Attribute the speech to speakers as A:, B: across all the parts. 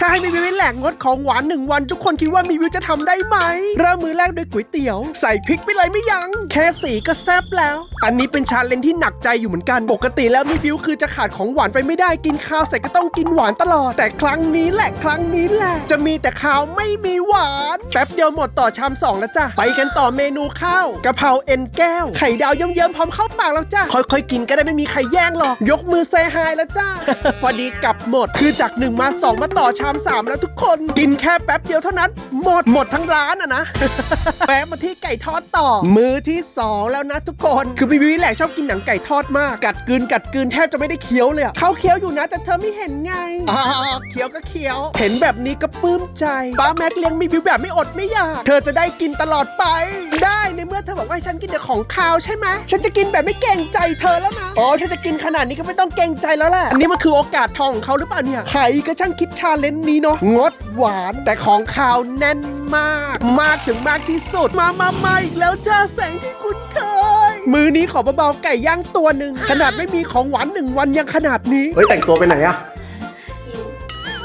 A: ถ้าให้มีวิวแหลกงดของหวานหนึ่งวัน ทุกคนคิดว่ามีวิวจะทำได้ไหม เริ่มมือแรกด้วยก๋วยเตี๋ยว ใส่พริกไปเลยไม่ยัง้งแค่สีก็แซ่บแล้ว อันนี้เป็นชาเลนจ์ที่หนักใจอยู่เหมือนกัน ปกติแล้วมีวิวคือจะขาดของหวานไปไม่ได้กินข้าวเสร็จก็ต้องกินหวานตลอด แต่ครั้งนี้แหละครั้งนี้แหละ จะมีแต่ข้าวไม่มีหวาน แป๊บเดียวหมดต่อชามสองแล้วจ้ะไปกันต่อเมนูข้าวกะเพราเอ็นแก้ว ไข่ดาวเยิ้มๆพร้อมเข้าปากแล้วจ้ะค่อยๆกินก็ได้ไม่มีใครแย่งหรอกยกมือเซฮายแล้วจ้าพอดีกลับหมดคือจากหนึ่งมาสองมาต่อชามสามแล้วทุกคนกินแค่แป๊บเดียวเท่านั้น หมดหมดทั้งร้านอะนะ แวะมาที่ไก่ทอดต่อ มือที่สองแล้วนะทุกคน คือบีบีแหลกชอบกินหนังไก่ทอดมาก กัดกลืนกัดกลืนแทบจะไม่ได้เคี้ยวเลยอะเขาเคี้ยวอยู่นะ แต่เธอไม่เห็นไงอ่าเคี้ยวก็เคี้ยว เห็นแบบนี้ก็ปลื้มใจป้าแม็กเลี้ยงมีบิวแบบไม่อดไม่อยาก เธอจะได้กินตลอดไป ได้ในเมื่อเธอบอกว่าให้ฉันกินแต่ของคาวใช่ไหมฉันจะกินแบบไม่เกรงใจเธอแล้วนะอ๋อเธอจะกินขนาดนี้ก็ไม่ต้องเกรงใจแล้วแหละอันนี้มันคือโอกาสทองของเขาหรือเปล่าเนี่ยใครก็ช่างคิดชาเลนจ์นี้เนาะงดหวานแต่ของคาวแน่นมาก มากถึงมากที่สุด มามามาอีกแล้วเจอแสงที่คุ้นเคย มือนี้ขอเบาๆไก่ย่างตัวหนึ่งขนาดไม่มีของหวานหนึ่งวันยังขนาดนี้ เฮ้ยแต่งตัวไปไหนอะ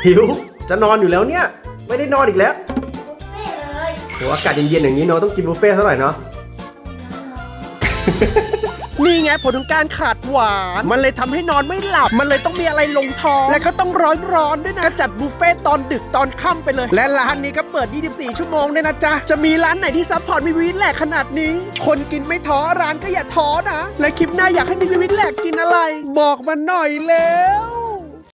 A: หิวจะนอนอยู่แล้วเนี่ย ไม่ได้นอนอีกแล้ว
B: บุฟเฟ่เลย
A: โหอากาศเย็นๆอย่างนี้เนาะต้องกินบุฟเฟ่ต์เท่าไหร่เนาะ นี่ไงผลของการขาดหวาน มันเลยทำให้นอนไม่หลับ มันเลยต้องมีอะไรลงท้อง และก็ต้องร้อนร้อนๆด้วยนะจัดบุฟเฟ่ต์ตอนดึกตอนค่ำไปเลย และร้านนี้ก็เปิด 24 ชั่วโมงด้วยนะจ๊ะ จะมีร้านไหนที่ซัพพอร์ตมีวิทแหลกขนาดนี้ คนกินไม่ท้อร้านก็อย่าท้อนะ และคลิปหน้าอยากให้มีวิทแหลกกินอะไร บอกมาหน่อยแล้ว